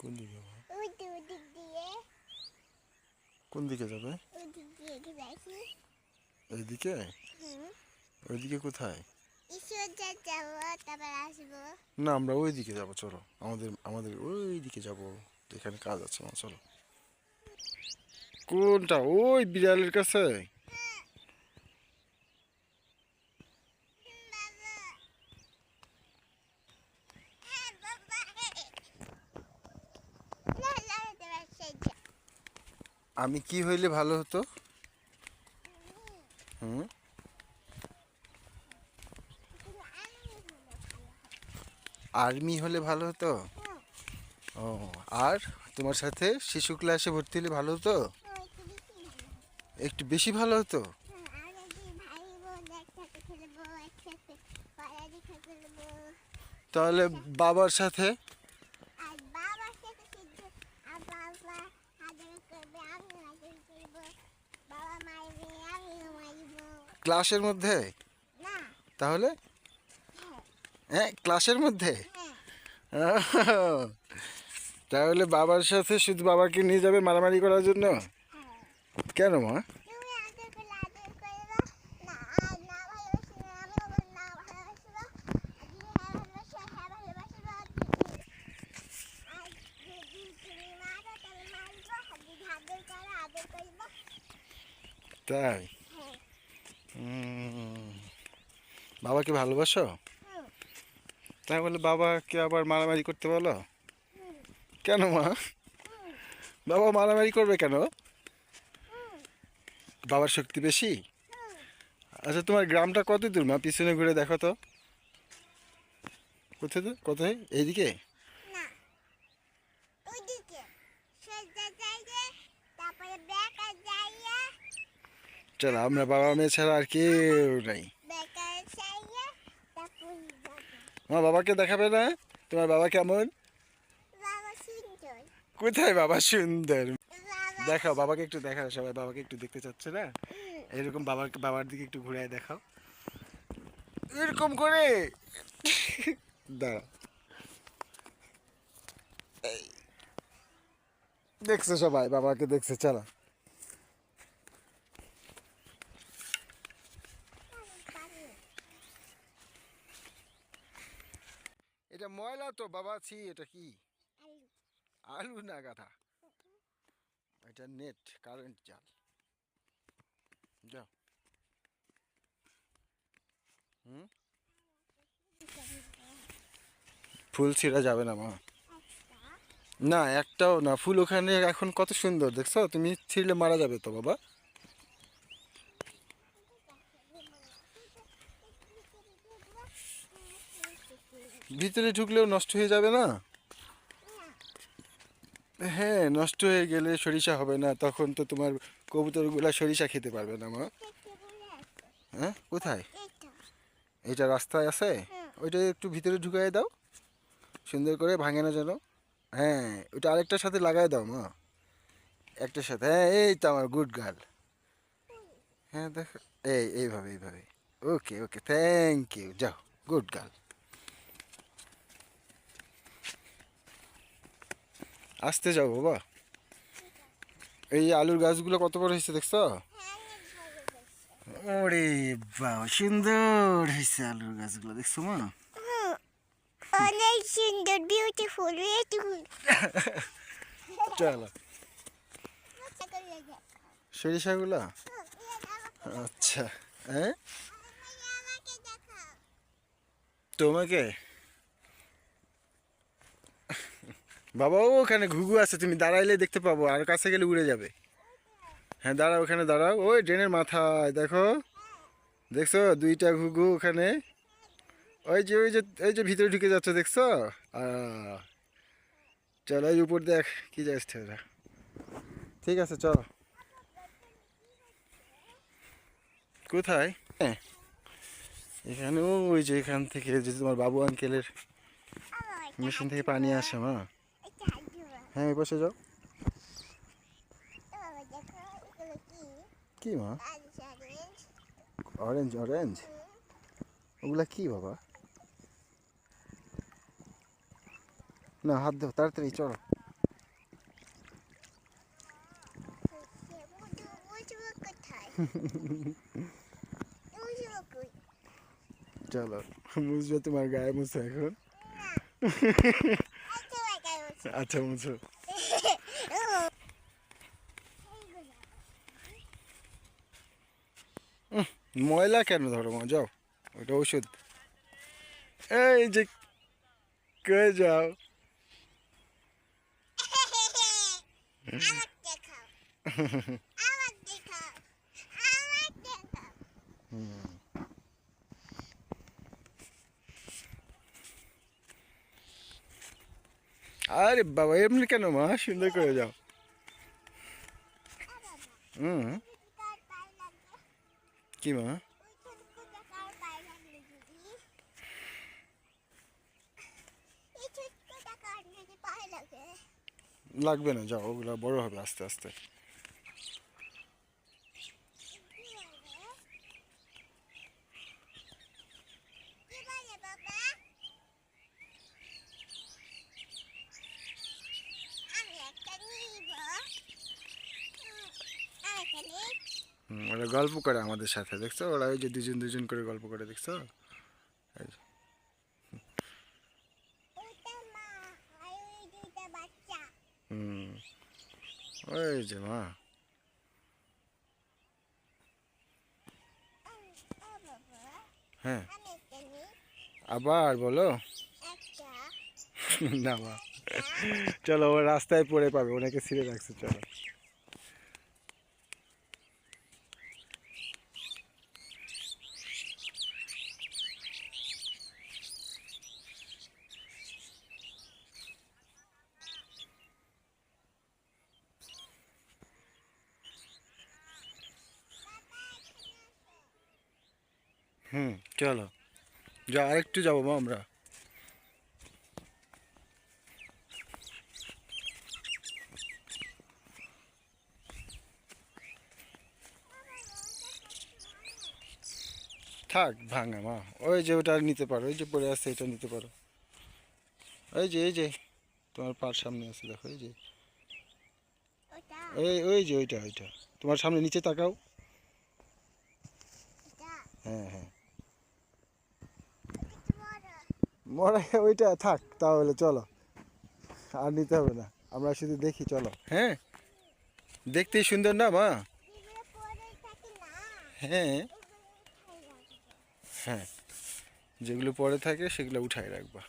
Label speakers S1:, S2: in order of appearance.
S1: কোন দিকে মা?
S2: ওইদিক ওদিক দিয়ে।
S1: কোন দিকে যাবে? এইদিকে ওইদিকে? কোথায়? না আমরা ওই দিকে যাব চলো। আমাদের আমাদের ওই দিকে যাব। এখানে কাজ আছে চলো। কোনটা? ওই বিড়ালের কাছে
S2: বাবা হ্যাঁ বাবা না না তোমার সেই
S1: আমি কি হইলে ভালো হতো? হুম? আর্মি হলে ভালো হতো? ও, আর তোমার সাথে শিশু ক্লাসে ভর্তি হলে ভালো হতো? একটু বেশি ভালো হতো? তাহলে বাবার সাথে
S2: আর বাবার সাথে শুধু আর বাবা আদর করবে আমিও আদর করব বাবা মারবে আমিও মারবো
S1: ক্লাসের মধ্যে? তাহলে? হ্যাঁ ক্লাসের মধ্যে?
S2: হ্যাঁ।
S1: তাহলে বাবার সাথে শুধু বাবাকে নিয়ে যাবে মারামারি করার জন্য?
S2: হ্যাঁ।
S1: কেন মা? তাই
S2: হ্যাঁ
S1: উম, বাবাকে ভালোবাসো?
S2: হুম
S1: তাহলে বাবাকে আবার মারামারি করতে বলো? কেন মা? বাবা মারামারি করবে কেন? বাবার শক্তি বেশি? আচ্ছা তোমার গ্রামটা কত দূর মা? পিছনে ঘুরে দেখো তো। কোথায় তো? কোথায়? এইদিকে? চলো আমরা বাবা মেয়ে ছাড়া আর কেউ নাই। মা বাবাকে দেখাবে না? তোমার বাবা কেমন? কোথায় বাবা সুন্দর? দেখাও বাবাকে একটু দেখাও সবাই বাবাকে একটু দেখতে চাচ্ছে না? এরকম বাবার বাবার দিকে একটু ঘুরে দেখাও। এরকম করে? দাঁড়া। দেখছ সবাই বাবাকে দেখছে চলো এটা ময়লা তো বাবা ছি এটা কি?
S2: আলু।
S1: না গাধা? এটা নেট কারেন্ট জাল। যাও। হুম? ফুল ছিঁড়া যাবে না মা। না একটাও না। ফুল ওখানে এখন কত সুন্দর দেখছ? তুমি ছিঁড়লে মারা যাবে তো বাবা। ভিতরে ঢুকলেও নষ্ট হয়ে যাবে না? হ্যাঁ নষ্ট হয়ে গেলে সরিষা হবে না, তখন তো তোমার কবুতরগুলা সরিষা খেতে পারবে না মা। হ্যাঁ কোথায়? এটা রাস্তায় আছে। ওইটা একটু ভিতরে ঢুকাই দাও। সুন্দর করে ভাঙে না যেন। হ্যাঁ ওইটা আরেকটার সাথে লাগাই দাও মা। একটার সাথে। হ্যাঁ এই তো আমার গুড গার্ল। হ্যাঁ দেখো, এই, এইভাবে এইভাবে। Okay okay, thank you. যাও, গুড গার্ল। আসতে যাও বাবা। এই আলুর গাছগুলো কত বড় হয়েছে দেখছ? ওরে বাবা সুন্দর হয়েছে আলুর গাছগুলো দেখছ মা?
S2: অনেক সুন্দর বিউটিফুল বিউটিফুল
S1: চলো। সরিষাগুলো? আচ্ছা হ্যাঁ? তোমাকে? বাবা ওখানে ঘুঘু আছে, তুমি দাঁড়াইলে দেখতে পাবো, আর কাছে গেলে উড়ে যাবে। হ্যাঁ দাঁড়াও, ওখানে দাঁড়াও। ওই ড্রেনের মাথায়, দেখো। দেখছ? দুইটা ঘুঘু ওখানে। ওই যে ওই যে ওই যে ভিতরে ঢুকে যাচ্ছে, দেখছ? চলো, এই উপর দেখ, কি যাচ্ছে ঠিক আছে, চলো। কোথায়? হ্যাঁ। এখানে ওই যে, এখান থেকে যে তোমার বাবু আঙ্কেলের মেশিন থেকে পানি আসে, মা। হ্যাঁ এই পাশে যাও।
S2: কি
S1: মা?
S2: অরেঞ্জ
S1: অরেঞ্জ ওগুলা কি বাবা? না, হাত দেবো তাড়াতাড়ি চলো। চলো মুছবে তোমার গায়ে মুছে এখন।
S2: আচ্ছা
S1: মুছো ময়লা কেন ধরো মা? যাও ওটা ওষুধ। এই যে কে যাও?
S2: আমার দেখাও আমার দেখাও আমার দেখাও
S1: আরে বাবা, এমনি কেন মা? সুন্দর করে যাও। হুম। কি মা? লাগবে না, যাও, ওগুলো বড় হবে আস্তে আস্তে
S2: কি বলে কি বলে বাবা আমি একটা নিব আমি একটা নিব
S1: হুম, ওরা গল্প করে আমাদের সাথে, দেখছ? ওরা ওই যে দুজন দুজন করে গল্প করে, দেখছ? হুম, ওই যে মা। হ্যাঁ। আবার বলো। না মা। চলো, ও রাস্তায় পড়ে পাবে, ওনাকে ছিঁড়ে রাখছে, চলো। হুম, চলো। যা আরেকটু যাব মা আমরা। থাক, ভাঙা মা। ওই যে ওটা নিতে পারো ওই যে পড়ে আসছে এটা নিতে পারো। ওই যে, এই যে, তোমার পার সামনে আছে, দেখো, এই যে। এই, ওই যে, ওইটা ওইটা। তোমার সামনে নিচে তাকাও। হ্যাঁ হ্যাঁ
S2: কিছু বড়
S1: মরে ওইটা, থাক, তাহলে চলো। আর নিতে হবে না। আমরা শুধু দেখি, চলো। হ্যাঁ দেখতেই সুন্দর না, মা? হ্যাঁ। হ্যাঁ যেগুলো পরে থাকে, সেগুলো উঠাই রাখবা।